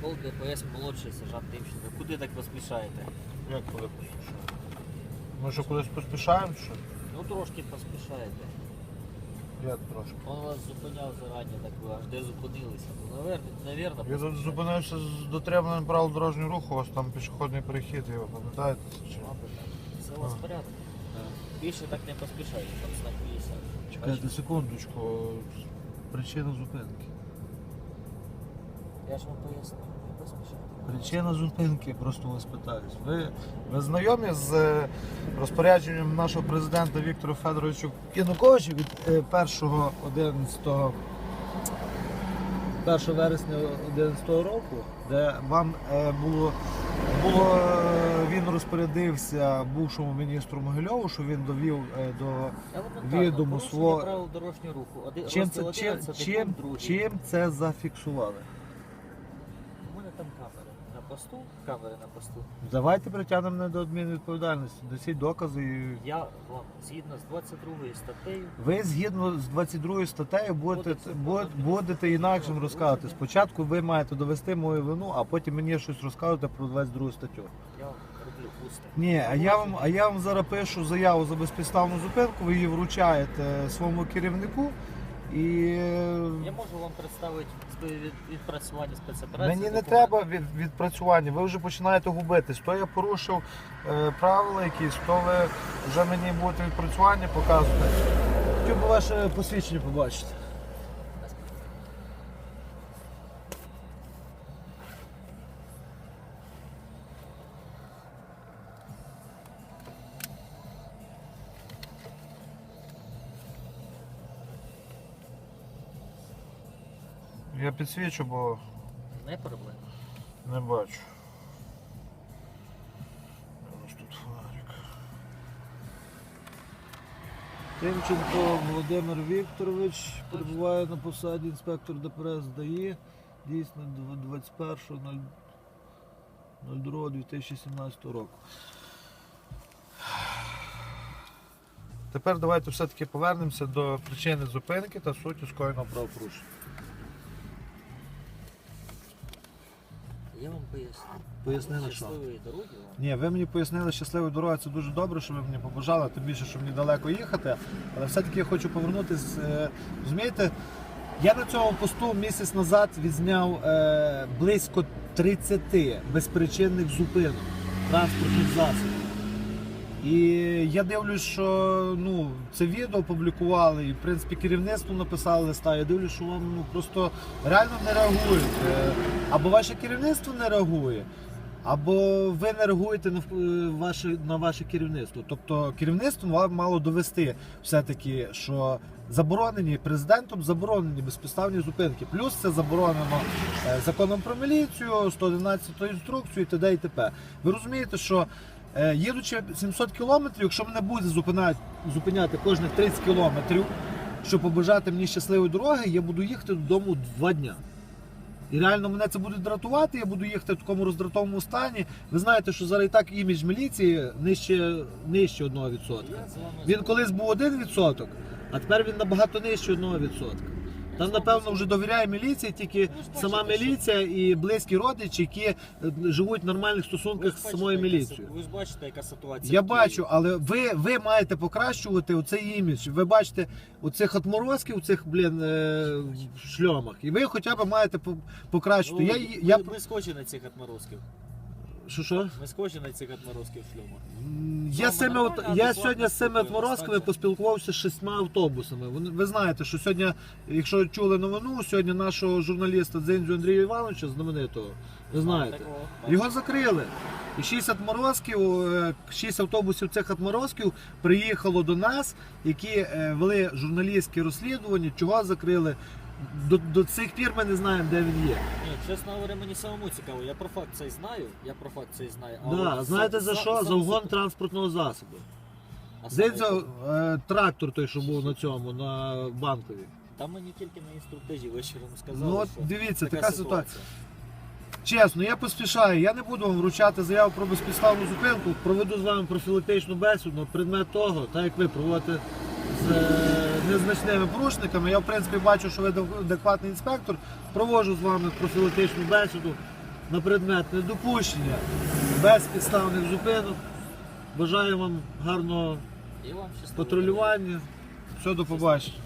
Пол ДПС молодший сержант Тимченко. Куди так поспішаєте? Як коли поспішаємо? Ми що кудись поспішаємо, що? Ну трошки поспішаєте. Як трошки? Он вас зупиняв зарані, так ви аж де зупинилися. Ну, наверно, наверно, Я тут зупинився з дотриманням правил дорожнього руху, у вас там пішохідний перехід, ви пам'ятаєте це чи? Мабуть, так. Все у вас в порядку. Більше так не поспішайте, там знак 50. Чекайте секундочку. Причина зупинки. Я ж вам поясню, не поспішайте. Причина зупинки, просто вас питаюсь. Ви, ви знайомі з е, розпорядженням нашого президента Віктора Федоровича Януковича від е, 1.11 1 вересня 2011 року, де вам е, було, було е, він розпорядився бувшому міністру Могильову, що він довів е, до Елементарно, Відомо порушення правил дорожнього руху. Один, чим розділ це, чим, 11, чим, пункт другий. чим це зафіксували? Мене там камери на посту, камери на посту. Давайте притягнемо мене до адмінвідповідальності, досіть докази. І... Я вам згідно з 22 статтею Ви згідно з 22 статтею будете, Кодексу будете, інакшим розказувати. Спочатку ви маєте довести мою вину, а потім мені щось розказувати про 22 статтю. я роблю усно. Ні, а я вам, а я вам зараз пишу заяву за безпідставну зупинку, ви її вручаєте своєму керівнику і Я можу вам представити від- відпрацювання спецоперації. мені не треба від, відпрацювання. Ви вже починаєте губитись. То я порушив е, правила якісь, то ви вже мені будете відпрацювання показувати. Хотів би ваше посвідчення побачити. Я підсвічу, бо Не проблема. не бачу. Нас тут фонарик? Тимченко Володимир Вікторович перебуває на посаді інспектор ДПС ДАІ. Дійсно 21.02.2017 року. Тепер давайте все-таки повернемося до причини зупинки та суті скоєного правопорушення. Я вам поясню. Пояснили, що? Щасливої дороги вам. Ні, ви мені пояснили щасливої дороги, це дуже добре, що ви мені побажали, тим більше, що мені далеко їхати. Але все-таки я хочу повернутися. е, Розумієте, я на цьому посту місяць назад відзняв е, близько 30 безпричинних зупинок транспортних засобів. І я дивлюсь, що ну, це відео опублікували, і в принципі керівництво написали листа. Я дивлюсь, що вам ну, просто реально не реагують. Е, Або ваше керівництво не реагує, або ви не реагуєте на ваше, на ваше керівництво. Тобто керівництво вам мало довести все-таки, що заборонені президентом заборонені безпідставні зупинки. Плюс це заборонено е, законом про міліцію, 111 інструкцію і т.д. і т.п. Ви розумієте, що е, їдучи 700 кілометрів, якщо мене буде зупиняти, зупиняти кожних 30 кілометрів, щоб побажати мені щасливої дороги, я буду їхати додому два дня. І реально мене це буде дратувати, я буду їхати в такому роздратованому стані. Ви знаєте, що зараз і так імідж міліції нижче, нижче 1%. Я з вами Він колись був 1%, а тепер він набагато нижче 1%. Там, напевно, вже довіряє міліції тільки сама міліція і близькі родичі, які е, живуть в нормальних стосунках з самою міліцією. Ви ж бачите, яка ситуація. Я бачу, але ви, ви маєте покращувати оцей імідж. Ви бачите оцих отморозків, у цих блін е, шльомах. І ви хоча б маєте по- покращити. Ну, я, ми, я, ми схожі на цих отморозків. Що, що? Ми схожі на цих отморозків. М, Я, з цими, от- я сьогодні з цими отморозками поспілкувався з шістьма автобусами. Вони- Ви знаєте, що сьогодні, якщо чули новину, сьогодні нашого журналіста Дзиндзю Андрія Івановича, знаменитого, ви знаєте, Такого. його закрили. І шість отморозків, е, шість автобусів цих отморозків приїхало до нас, які е, вели журналістське розслідування, чого закрили. До, до цих пір ми не знаємо, де він є. Ні, чесно говоря, мені самому цікаво. Я про факт цей знаю. Я про факт цей знаю. А Да, от знаєте за що? За угон транспортного засобу. А саме е, трактор той, що був на цьому, на банковій. Там мені тільки на інструктажі вечором сказали, Ну от що дивіться, така, така ситуація. Чесно, я поспішаю. Я не буду вам вручати заяву про безпідставну зупинку. Проведу з вами профілактичну бесіду. Предмет того, так як ви проводите з е, незначними порушниками. Я в принципі бачу, що ви адекватний інспектор. Проводжу з вами профілактичну бесіду. на предмет недопущення безпідставних зупинок. Бажаю вам гарного патрулювання. Все, до побачення.